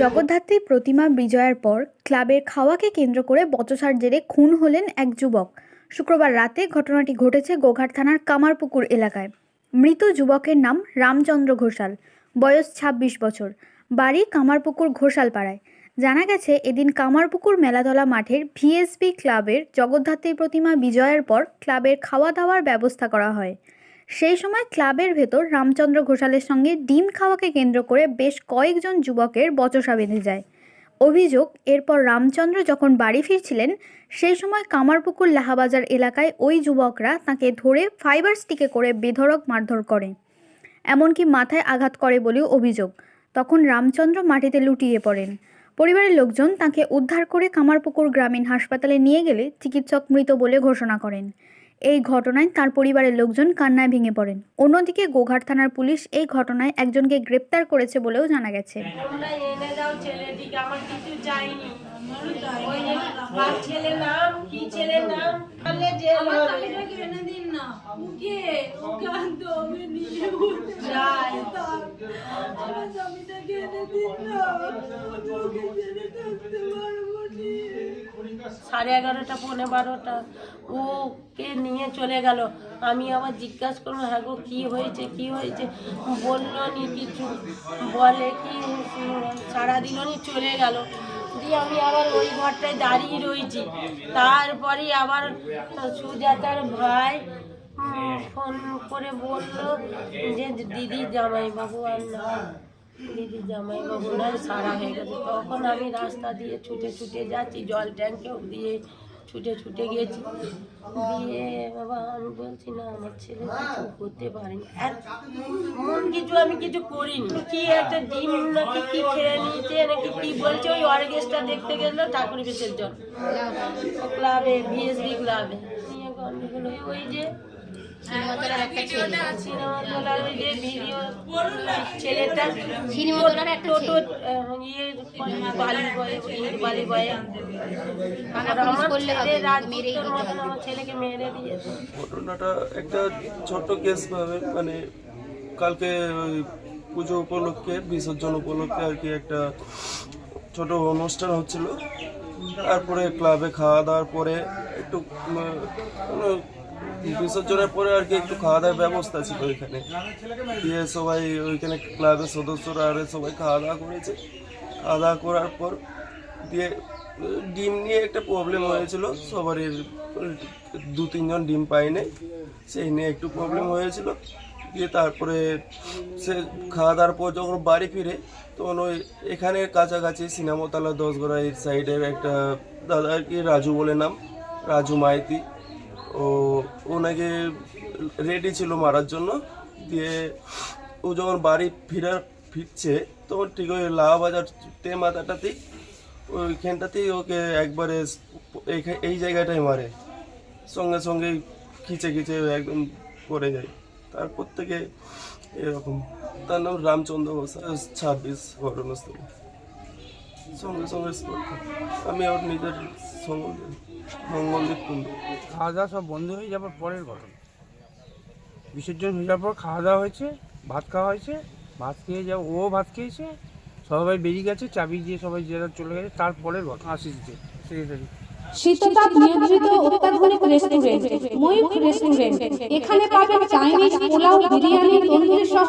জগদ্ধাত্রী প্রতিমা বিজয়ের পর ক্লাবের খাওয়াকে কেন্দ্র করে বচসার জেরে খুন হলেন এক যুবক। শুক্রবার রাতে ঘটনাটি ঘটেছে গোঘাট থানার কামারপুকুর এলাকায়। মৃত যুবকের নাম রামচন্দ্র ঘোষাল। বয়স ২৬ বছর। বাড়ি কামারপুকুর ঘোষাল পাড়ায় জানা গেছে, এদিন কামারপুকুর মেলাতলা মাঠের ভিএসবি ক্লাবের জগদ্ধাত্রী প্রতিমা বিজয়ের পর ক্লাবের খাওয়া দাওয়ার ব্যবস্থা করা হয়। সেই সময় ক্লাবের ভেতর রামচন্দ্র ঘোষালের সঙ্গে ডিম খাওয়াকে কেন্দ্র করে বেশ কয়েকজন যুবকের বচসা বেঁধে যায়। অভিযোগ, এরপর রামচন্দ্র যখন বাড়ি ফিরছিলেন, সেই সময় কামারপুকুর লাহাবাজার এলাকায় ওই যুবকরা তাকে ধরে ফাইবার স্টিকে করে বেধড়ক মারধর করে। এমনকি মাথায় আঘাত করে বলেও অভিযোগ। তখন রামচন্দ্র মাটিতে লুটিয়ে পড়েন। পরিবারের লোকজন তাকে উদ্ধার করে কামারপুকুর গ্রামীণ হাসপাতালে নিয়ে গেলে চিকিৎসক মৃত বলে ঘোষণা করেন। এই ঘটনায় তার পরিবারের লোকজন কান্নায় ভেঙে পড়েন অন্যদিকে গোঘাট থানার পুলিশ এই ঘটনায় একজনকে গ্রেপ্তার করেছে বলেও জানা গেছে সাড়ে এগারোটা, পৌনে বারোটা ওকে নিয়ে চলে গেল। আমি আবার জিজ্ঞাসা করব হ্যাঁ গো, কী হয়েছে, কি হয়েছে? বলল নি কিছু, বলে কি সারা দিল নি, চলে গেল। দিয়ে আমি আবার ওই ঘরটায় দাঁড়িয়ে রয়েছি। তারপরে আবার সুজাতার ভাই ফোন করে বলল যে, দিদি জামাইবাবু আর না দিদি জামাইবাবু নাই সারা হয়ে গেছে। তখন আমি রাস্তা দিয়ে ছুটে ছুটে যাচ্ছি জল ট্যাঙ্কেও দিয়ে ছুটে ছুটে গেছি। দিয়ে বাবা আমি বলছি না আমার ছেলে কিছু করতে পারেনি। আর মন কিছু আমি কিছু করিনি। কি একটা ডিম নাকি কি খেয়ে নিয়েছে নাকি কি বলছে ওই অর্গেস্টটা দেখতে গেলো ঠাকুর বিসর্জন ক্লাবে। বিএসবি ক্লাবে। নিয়ে গন্ডগোল হয়ে ওই যে ছেলেটা টোটো ইয়ে বালি বয়ে ছেলেকে মেরে ঘটনাটা একটা ছোট কেস ভাবে মানে কালকে ওই পুজো উপলক্ষে বিসর্জন উপলক্ষে আর কি একটা ছোট অনুষ্ঠান হচ্ছিল। তারপরে ক্লাবে খাওয়া দাওয়ার পরে একটু কোনো বিসর্জনের পরে আর কি একটু খাওয়া দাওয়ার ব্যবস্থা ছিল ওইখানে দিয়ে সবাই ওইখানে ক্লাবের সদস্যরা সবাই খাওয়া দাওয়া করেছে। খাওয়া দাওয়া করার পর দিয়ে, ডিম নিয়ে একটা প্রবলেম হয়েছিল। সবারই দু তিনজন ডিম পায়নি, সেই নিয়ে একটু প্রবলেম হয়েছিল। দিয়ে তারপরে সে খাওয়া দাওয়ার পর যখন বাড়ি ফিরে, তখন ওই এখানে কাছাকাছি সিনেমাতলা দশগড়া এই সাইডের একটা দাদা আর কি রাজু বলে নাম, রাজু মাইতি। ও ওনাকে রেডি ছিল মারার জন্য। দিয়ে ও যখন বাড়ি ফিরার ফিরছে, তখন ঠিক ওই লাভবাজার তে মাথাটাতেই ওইখানটাতেই ওকে একবারে এই জায়গাটাই মারে। সঙ্গে সঙ্গেই খিচে খিচে একদম পড়ে যায়। তারপর থেকে এরকম। তার নাম রামচন্দ্র ঘোষাল ছাব্বিশ ঘটনাস্থলে। সঙ্গে সঙ্গে আমি ওর নিজের সম্বন্ধে মঙ্গলদীপ কুণ্ডু খাওয়া দাওয়া সব বন্ধ হয়ে যাওয়ার পরের ঘটনা। বিসর্জন হয়ে যাওয়ার পর খাওয়া দাওয়া হয়েছে ভাত খাওয়া হয়েছে ভাত খেয়ে যাও ও ভাত খেয়েছে সবাই বেরিয়ে গেছে চাবি দিয়ে সবাই যারা চলে গেছে তারপরের ঘটনা আশিস দিয়ে সেক্রেটারি শীততাপ নিয়ন্ত্রিত অত্যাধুনিক রেস্টুরেন্ট ময়ূখ রেস্টুরেন্ট। এখানে পাবেন চাইনিজ পোলাও বিরিয়ানি তন্দুরি সহ